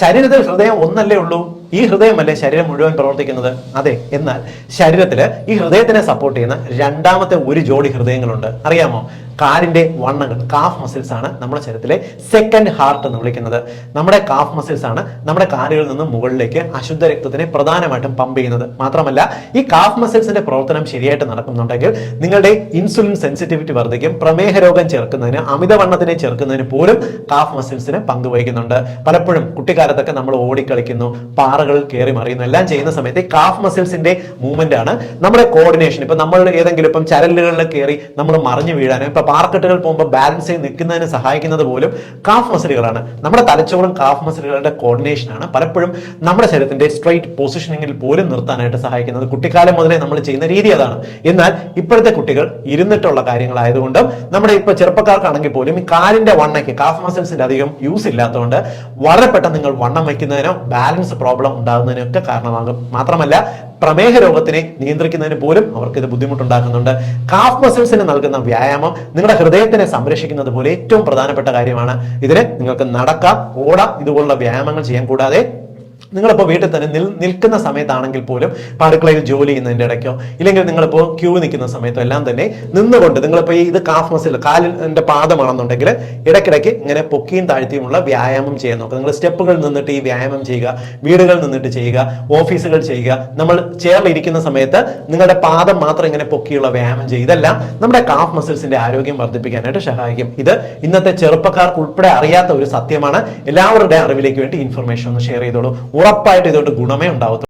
ശരീരത്തിൽ ഹൃദയം ഒന്നല്ലേ ഉള്ളൂ? ഈ ഹൃദയമല്ലേ ശരീരം മുഴുവൻ പ്രവർത്തിക്കുന്നത്? അതെ എന്നാൽ ശരീരത്തിൽ ഈ ഹൃദയത്തിനെ സപ്പോർട്ട് ചെയ്യുന്ന രണ്ടാമത്തെ ഒരു ജോഡി ഹൃദയങ്ങളുണ്ട്. അറിയാമോ? കാലിന്റെ വണ്ണങ്ങൾ കാഫ് മസിൽസ് ആണ് നമ്മുടെ ശരീരത്തിലെ സെക്കൻഡ് ഹാർട്ട് എന്ന് വിളിക്കുന്നത്. നമ്മുടെ കാഫ് മസിൽസ് ആണ് നമ്മുടെ കാലുകളിൽ നിന്ന് മുകളിലേക്ക് അശുദ്ധ രക്തത്തിനെ പ്രധാനമായിട്ടും പമ്പ് ചെയ്യുന്നത്. മാത്രമല്ല ഈ കാഫ് മസിൽസിന്റെ പ്രവർത്തനം ശരിയായിട്ട് നടക്കുന്നുണ്ടെങ്കിൽ നിങ്ങളുടെ ഇൻസുലിൻ സെൻസിറ്റിവിറ്റി വർദ്ധിക്കും പ്രമേഹ രോഗം ചേർക്കുന്നതിന് അമിതവണ്ണത്തിനെ ചേർക്കുന്നതിന് പോലും കാഫ് മസിൽസിന് പങ്കുവഹിക്കുന്നുണ്ട് പലപ്പോഴും കുട്ടിക്കാലത്തൊക്കെ നമ്മൾ ഓടിക്കളിക്കുന്നു പാറകളിൽ കയറി മറിയുന്നു. എല്ലാം ചെയ്യുന്ന സമയത്ത് കാഫ് മസിൽസിന്റെ മൂവ്മെന്റ് ആണ്. നമ്മുടെ കോർഡിനേഷൻ ഇപ്പൊ നമ്മൾ ഏതെങ്കിലും ഇപ്പം ചരലുകളിൽ കയറി നമ്മൾ മറിഞ്ഞു വീഴാനും ഇപ്പൊ പാറക്കെട്ടുകൾ പോകുമ്പോൾ ബാലൻസ് ചെയ്ത് നിൽക്കുന്നതിന് സഹായിക്കുന്നത് പോലും കാഫ് മസിലുകളാണ് നമ്മുടെ തലച്ചോറും കാഫ് മസിലുകളുടെ കോർഡിനേഷൻ ആണ്. പലപ്പോഴും നമ്മുടെ ശരീരത്തിന്റെ സ്ട്രൈറ്റ് പൊസിഷനിങ്ങിൽ പോലും നിർത്താനായിട്ട് സഹായിക്കുന്നത് കുട്ടിക്കാലം മുതലേ നമ്മൾ ചെയ്യുന്ന രീതി അതാണ്. എന്നാൽ ഇപ്പോഴത്തെ കുട്ടികൾ ഇരുന്നിട്ടുള്ള കാര്യങ്ങളായതുകൊണ്ടും നമ്മുടെ ഇപ്പൊ ചെറുപ്പക്കാർക്കാണെങ്കിൽ പോലും ഈ കാലിന്റെ വണ്ണയ്ക്ക് കാഫ് മസിൽസിന്റെ അധികം യൂസ് ഇല്ലാത്തതുകൊണ്ട് വളരെ പെട്ടെന്ന് നിങ്ങൾ വണ്ണം വയ്ക്കുന്നതിനോ ബാലൻസ് പ്രോബ്ലം ഉണ്ടാകുന്നതിനോ ഒക്കെ കാരണമാകും. മാത്രമല്ല പ്രമേഹ രോഗത്തിനെ നിയന്ത്രിക്കുന്നതിന് പോലും അവർക്ക് ഇത് ബുദ്ധിമുട്ടുണ്ടാക്കുന്നുണ്ട്. കാഫ് മസിൽസിന് നൽകുന്ന വ്യായാമം നിങ്ങളുടെ ഹൃദയത്തിനെ സംരക്ഷിക്കുന്നത് പോലെ ഏറ്റവും പ്രധാനപ്പെട്ട കാര്യമാണ്. ഇതിന് നിങ്ങൾക്ക് നടക്കാം ഓടാം ഇതുപോലുള്ള വ്യായാമങ്ങൾ ചെയ്യാൻ കൂടാതെ നിങ്ങളിപ്പോൾ വീട്ടിൽ തന്നെ നിൽ നിൽക്കുന്ന സമയത്താണെങ്കിൽ പോലും അടുക്കളയിൽ ജോലി ചെയ്യുന്നതിന്റെ ഇടയ്ക്കോ ഇല്ലെങ്കിൽ നിങ്ങളിപ്പോൾ ക്യൂ നിൽക്കുന്ന സമയത്തോ എല്ലാം തന്നെ നിന്നുകൊണ്ട് നിങ്ങളിപ്പോൾ ഈ ഇത് കാഫ് മസിൽ കാലിന്റെ പാദമാണെന്നുണ്ടെങ്കിൽ ഇടയ്ക്കിടയ്ക്ക് ഇങ്ങനെ പൊക്കിയും താഴ്ത്തിയുമുള്ള വ്യായാമം ചെയ്യാൻ നോക്കുക. നിങ്ങൾ സ്റ്റെപ്പുകൾ നിന്നിട്ട് ഈ വ്യായാമം ചെയ്യുക വീടുകളിൽ നിന്നിട്ട് ചെയ്യുക ഓഫീസുകൾ ചെയ്യുക. നമ്മൾ ചെയറിൽ ഇരിക്കുന്ന സമയത്ത് നിങ്ങളുടെ പാദം മാത്രം ഇങ്ങനെ പൊക്കിയുള്ള വ്യായാമം ചെയ്യുക. ഇതെല്ലാം നമ്മുടെ കാഫ് മസിൽസിന്റെ ആരോഗ്യം വർദ്ധിപ്പിക്കാനായിട്ട് സഹായിക്കും. ഇത് ഇന്നത്തെ ചെറുപ്പക്കാർക്ക് ഉൾപ്പെടെ അറിയാത്ത ഒരു സത്യമാണ്. എല്ലാവരുടെ അറിവിലേക്ക് വേണ്ടി ഇൻഫർമേഷൻ ഒന്ന് ഷെയർ ചെയ്തോളൂ. ഉറപ്പായിട്ട് ഇതുകൊണ്ട് ഗുണമേ ഉണ്ടാവത്തുള്ളൂ.